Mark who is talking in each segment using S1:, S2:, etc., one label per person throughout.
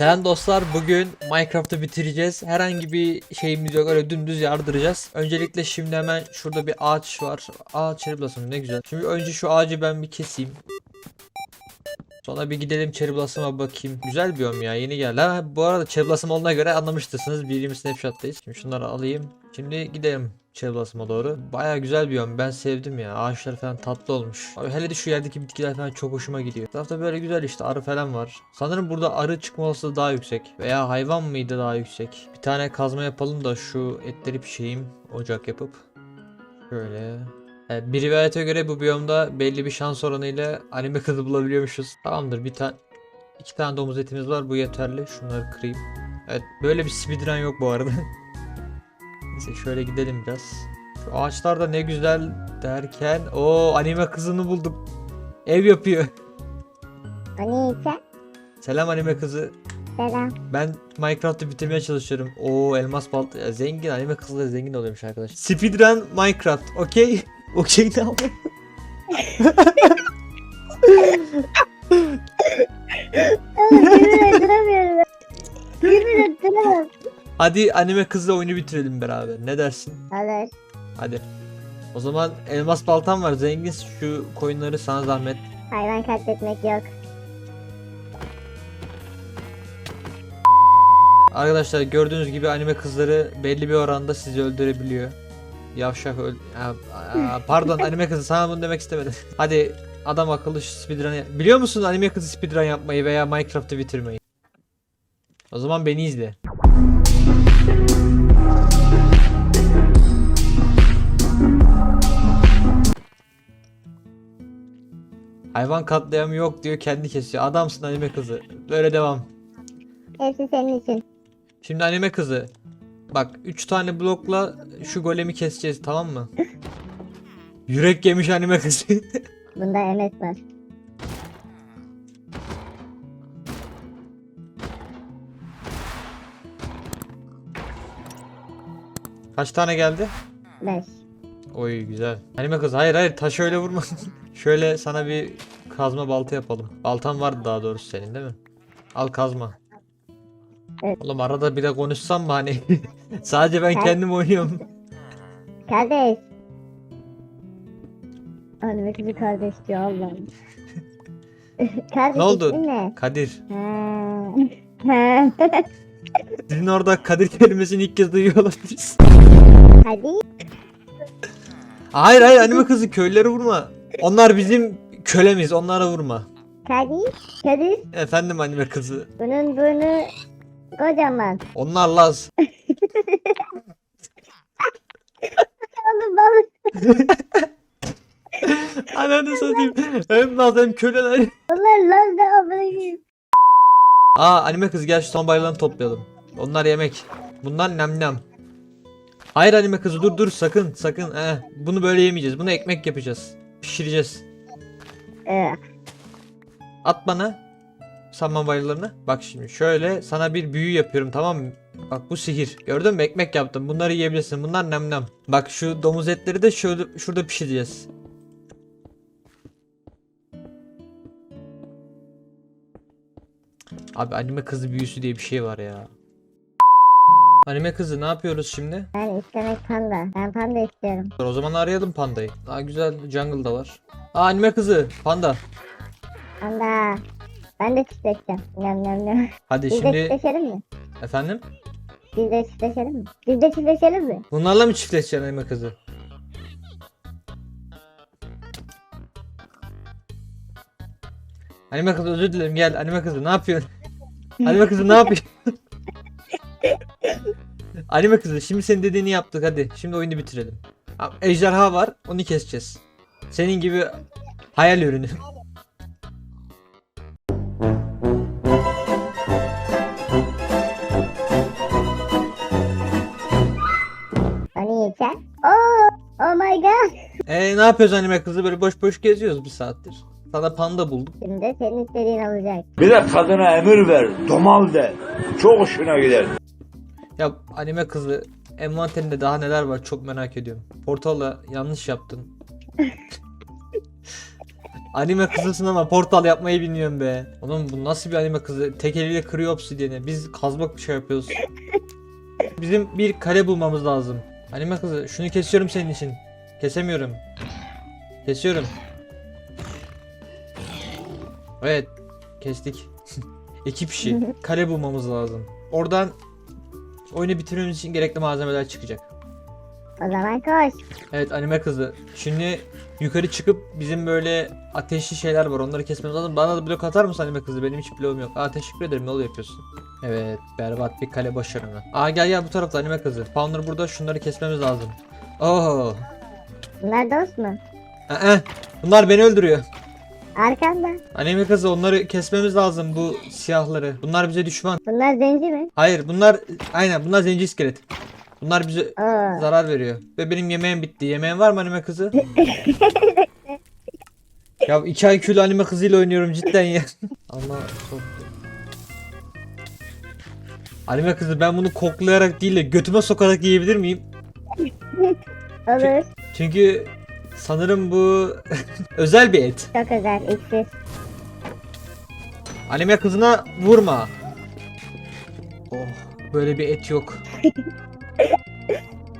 S1: Selam dostlar bugün Minecraft'ı bitireceğiz. Herhangi bir şeyimiz yok öyle dümdüz yardıracağız. Öncelikle şimdi hemen şurada bir ağaç var. Aa cherry blossom ne güzel. Şimdi önce şu ağacı ben bir keseyim. Sonra bir gidelim cherry blossom'a bakayım. Güzel bir ya yeni geldi. Ha, bu arada cherry blossom olduğuna göre anlamıştırsınız. Birinci snapshot'tayız. Şimdi şunları alayım. Şimdi gidelim blossom'a doğru. Baya güzel bir biyom ben sevdim ya. Ağaçlar falan tatlı olmuş. Abi hele de şu yerdeki bitkiler falan çok hoşuma gidiyor. Etrafta böyle güzel işte arı falan var. Sanırım burada arı çıkma olasılığı daha yüksek. Veya hayvan mıydı daha yüksek. Bir tane kazma yapalım da şu etleri pişireyim. Ocak yapıp. Şöyle. Evet, bir rivayete göre bu biyomda belli bir şans oranıyla anime kızı bulabiliyormuşuz. Tamamdır bir tane iki tane domuz etimiz var bu yeterli. Şunları kırayım. Evet böyle bir speedrun yok bu arada. Neyse şöyle gidelim biraz. Şu ağaçlar da ne güzel derken o anime kızını bulduk. Ev yapıyor.
S2: Sen
S1: Selam anime kızı.
S2: selam.
S1: Ben Minecraft'ı bitirmeye çalışıyorum. O elmas balta ya zengin anime kızları zengin oluyormuş arkadaş. Speedrun Minecraft. Okey. Okey ne Hadi anime kızla oyunu bitirelim beraber. Ne dersin?
S2: Olur.
S1: Hadi. O zaman elmas baltam var. Zengin şu koyunları sana zahmet.
S2: Hayvan katletmek yok.
S1: Arkadaşlar gördüğünüz gibi anime kızları belli bir oranda sizi öldürebiliyor. Yavşak öl... Aa, pardon anime kızı sana bunu demek istemedim. Hadi adam akıllı şu speedrun Biliyor musun anime kızı speedrun yapmayı veya Minecraft'ı bitirmeyi? O zaman beni izle. Hayvan katliamı yok diyor kendi kesiyor. Adamsın anime kızı. Böyle devam.
S2: Hepsi senin için.
S1: Şimdi anime kızı. Bak 3 tane blokla şu golemi keseceğiz tamam mı? Yürek yemiş anime kızı.
S2: Bunda emek var.
S1: Kaç tane geldi?
S2: Beş.
S1: Oy güzel. Anime kız hayır hayır taş öyle vurma. Şöyle sana bir kazma balta yapalım. Baltan vardı daha doğrusu senin değil mi? Al kazma.
S2: Evet.
S1: Oğlum arada bir de konuşsam mı hani? Sadece ben
S2: Ben-
S1: kendim oynuyorum.
S2: Kardeş. Anne kızı kardeş diyor Allah'ım. kardeş
S1: Ne oldu?
S2: ne?
S1: Kadir.
S2: Ha.
S1: Sizin orada Kadir kelimesini ilk kez duyuyor olabiliriz.
S2: Hadi.
S1: Hayır hayır anime kızı köylüleri vurma. Onlar bizim kölemiz onlara vurma.
S2: Kadir. Kadir.
S1: Efendim anime kızı.
S2: Bunun burnu kocaman.
S1: Onlar Laz.
S2: Oğlum balık.
S1: Ananı satayım. Hem Laz hem köleler.
S2: Onlar lan da amına
S1: Aa anime kız gel şu son toplayalım. Onlar yemek. Bunlar nem nem. Hayır anime kızı dur dur sakın sakın. Eh, bunu böyle yemeyeceğiz. Bunu ekmek yapacağız. Pişireceğiz.
S2: Ee,
S1: At bana. Saman bayılarını. Bak şimdi şöyle sana bir büyü yapıyorum tamam mı? Bak bu sihir. Gördün mü? Ekmek yaptım. Bunları yiyebilirsin. Bunlar nem nem. Bak şu domuz etleri de şöyle şurada pişireceğiz. Abi anime kızı büyüsü diye bir şey var ya. Anime kızı ne yapıyoruz şimdi?
S2: ben istemek panda. Ben panda istiyorum.
S1: O zaman arayalım pandayı. Daha güzel jungle'da var. Aa anime kızı panda.
S2: Panda. Ben de çiftleşeceğim. Yam yam yam.
S1: Hadi
S2: Biz de
S1: şimdi
S2: çiftleşelim mi?
S1: efendim.
S2: Biz de çiftleşelim mi? Biz de çiftleşelim mi?
S1: Bunlarla mı çiftleşeceksin anime kızı? Anime kızı özür dilerim gel anime kızı ne yapıyorsun? Anime kızı ne yapıyorsun? anime kızı şimdi senin dediğini yaptık hadi şimdi oyunu bitirelim. Ha, Ejderha var onu keseceğiz. Senin gibi hayal ürünü.
S2: Hani sen? Oh, oh my god.
S1: Eee ne yapıyoruz anime kızı böyle boş boş geziyoruz bir saattir. Sana panda bulduk.
S2: Şimdi senin istediğin olacak.
S3: Bir de kadına emir ver, domal de. Çok hoşuna gider.
S1: Ya anime kızı envanterinde daha neler var çok merak ediyorum. Portala yanlış yaptın. Anime kızısın ama portal yapmayı bilmiyorum be. Oğlum bu nasıl bir anime kızı? Tek eliyle kırıyor obsidiyeni. Biz kazmak şey yapıyoruz. Bizim bir kale bulmamız lazım. Anime kızı şunu kesiyorum senin için. Kesemiyorum. Kesiyorum. Evet. Kestik. Ekip işi. Kale bulmamız lazım. Oradan oyunu bitirmemiz için gerekli malzemeler çıkacak.
S2: O zaman koş.
S1: Evet anime kızı. Şimdi yukarı çıkıp bizim böyle ateşli şeyler var. Onları kesmemiz lazım. Bana da blok atar mısın anime kızı? Benim hiç bloğum yok. Aa teşekkür ederim. Yol yapıyorsun. Evet berbat bir kale başarını. Aa gel gel bu tarafta anime kızı. Founder burada. Şunları kesmemiz lazım. Oo.
S2: Bunlar dost mu?
S1: Aa, bunlar beni öldürüyor.
S2: Arkanda.
S1: Anime kızı onları kesmemiz lazım bu siyahları. Bunlar bize düşman.
S2: Bunlar zenci mi?
S1: Hayır bunlar aynen bunlar zenci iskelet. Bunlar bize
S2: Oo.
S1: zarar veriyor. Ve benim yemeğim bitti. Yemeğin var mı anime kızı? ya 2 IQ'lu anime kızıyla oynuyorum cidden ya. Ama çok... Anime kızı ben bunu koklayarak değil de götüme sokarak yiyebilir miyim?
S2: Olur.
S1: Çünkü sanırım bu özel bir et.
S2: Çok özel. İksir.
S1: Anime kızına vurma. Oh böyle bir et yok.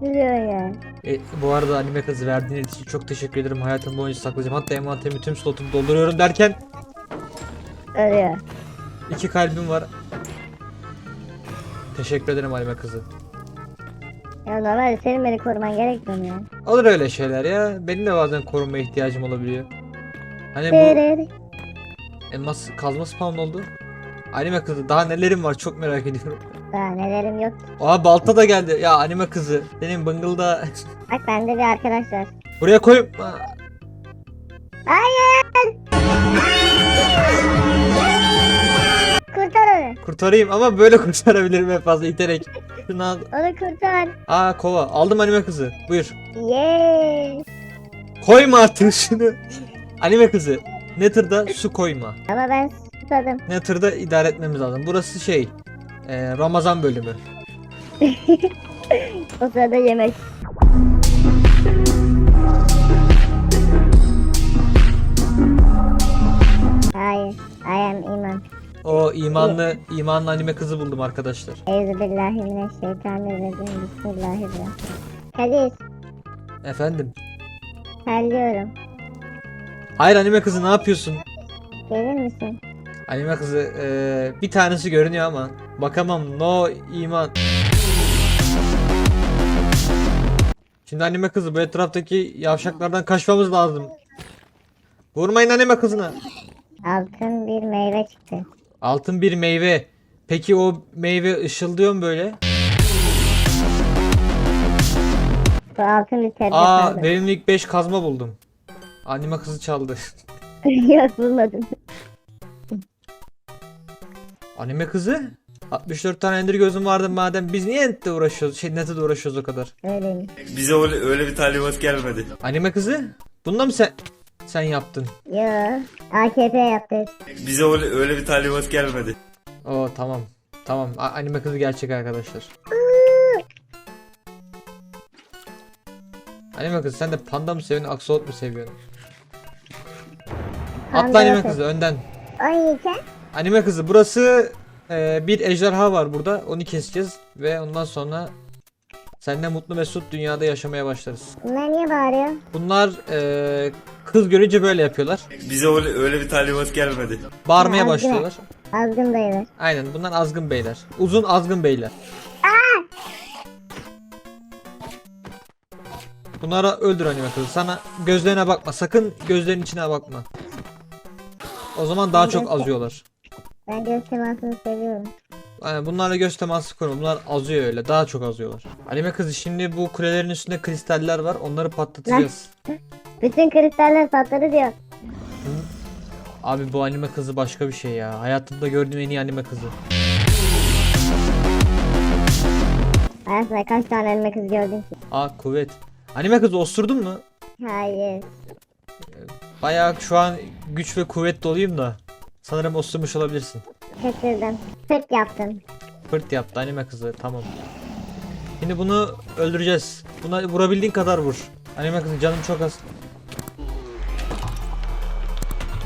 S2: Biliyor ya.
S1: E, bu arada anime kızı verdiğin için çok teşekkür ederim. Hayatım boyunca saklayacağım. Hatta envanterimi tüm slotumu dolduruyorum derken
S2: Ölüyor.
S1: iki kalbim var. Teşekkür ederim anime kızı.
S2: Ya normalde senin beni koruman gerekmiyor mu ya?
S1: Olur öyle şeyler ya. Benim de bazen korunmaya ihtiyacım olabiliyor. Hani bu elmas kazma spawn oldu. Anime kızı daha nelerim var çok merak ediyorum.
S2: Daha nelerim yok.
S1: Aa balta da geldi. Ya anime kızı. Senin bıngılda
S2: Bak bende bir arkadaş var.
S1: buraya koyup
S2: Hayır. Kurtar onu.
S1: kurtarayım ama böyle kurtarabilirim en fazla iterek. Şunu al.
S2: Onu kurtar.
S1: Aa kova. Aldım anime kızı. Buyur.
S2: Yeee.
S1: Koyma artık şunu. Anime kızı. Nether'da su koyma.
S2: Ama ben susadım.
S1: Nether'da idare etmemiz lazım. Burası şey. e, Ramazan bölümü.
S2: O sırada yemek. Hayır. I am iman.
S1: O imanlı imanlı anime kızı buldum arkadaşlar.
S2: Euzubillahimineşşeytanirracim. Bismillahirrahmanirrahim. Kadir.
S1: Efendim.
S2: Terliyorum.
S1: Hayır anime kızı ne yapıyorsun?
S2: Gelir misin?
S1: Anime kızı e, bir tanesi görünüyor ama bakamam. No iman. Şimdi anime kızı bu etraftaki yavşaklardan kaçmamız lazım. Vurmayın anime kızına.
S2: Altın bir meyve çıktı.
S1: Altın bir meyve. Peki o meyve ışıldıyor mu böyle?
S2: Bu altın bir tercih
S1: Aa
S2: aldım.
S1: benim ilk 5 kazma buldum. Anime kızı çaldı.
S2: Yok bulmadım.
S1: Anime kızı? 64 tane ender gözüm vardı madem biz niye ente uğraşıyoruz? Şey nete uğraşıyoruz o kadar.
S2: Öyleymiş.
S3: Bize öyle, öyle bir talimat gelmedi.
S1: Anime kızı? Bunda mı sen sen yaptın?
S2: Yo. AKP yaptık.
S3: Bize öyle, öyle bir talimat gelmedi.
S1: Oo tamam. Tamam. A- anime kızı gerçek arkadaşlar. Anime kızı sen de panda mı seviyorsun, aksolot mu seviyorsun? Atla
S2: Panda
S1: anime
S2: yok.
S1: kızı önden.
S2: Oynayacağım.
S1: Anime kızı burası e, bir ejderha var burada. Onu keseceğiz ve ondan sonra seninle mutlu mesut dünyada yaşamaya başlarız.
S2: Bunlar niye bağırıyor?
S1: Bunlar e, kız görünce böyle yapıyorlar.
S3: Bize öyle, öyle bir talimat gelmedi.
S1: Bağırmaya
S2: Ya,
S1: başlıyorlar.
S2: Azgın dayılar.
S1: Aynen bunlar azgın beyler. Uzun azgın beyler. Bunlara öldür anime kızı. Sana gözlerine bakma. Sakın gözlerinin içine bakma. O zaman daha çok azıyorlar.
S2: Ben göz temasını seviyorum.
S1: Yani bunlarla göz teması kurma. Bunlar azıyor öyle. Daha çok azıyorlar. Anime kızı şimdi bu kulelerin üstünde kristaller var. Onları patlatacağız.
S2: Bütün kristaller patladı diyor.
S1: Abi bu anime kızı başka bir şey ya. Hayatımda gördüğüm en iyi anime kızı.
S2: Hayatımda kaç tane elma kız gördün ki?
S1: Aa kuvvet. Anime kızı osurdun mu?
S2: Hayır.
S1: Bayağı şu an güç ve kuvvet doluyum da. Sanırım osurmuş olabilirsin.
S2: Şaşırdım. Sırt yaptım.
S1: Fırt yaptı anime kızı tamam. Şimdi bunu öldüreceğiz. Buna vurabildiğin kadar vur. Anime kızı canım çok az.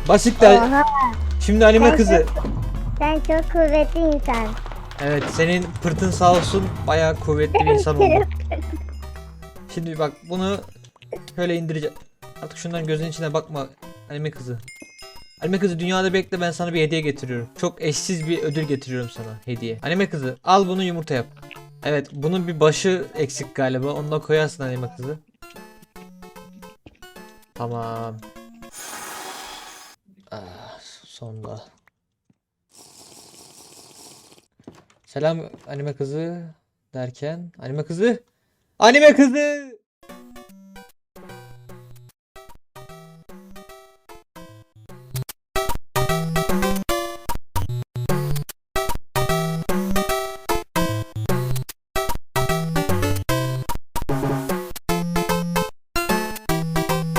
S1: Basit de.
S2: Oha.
S1: Şimdi anime
S2: Sen
S1: kızı.
S2: Sen çok kuvvetli insan.
S1: Evet senin pırtın sağ olsun bayağı kuvvetli bir insan oldu. Şimdi bak bunu şöyle indireceğim. Artık şunların gözünün içine bakma anime kızı. Anime kızı dünyada bekle ben sana bir hediye getiriyorum. Çok eşsiz bir ödül getiriyorum sana hediye. Anime kızı al bunu yumurta yap. Evet bunun bir başı eksik galiba. Onu da koyarsın anime kızı. Tamam. Ah, sonda. Selam anime kızı derken anime kızı. Anime kızı.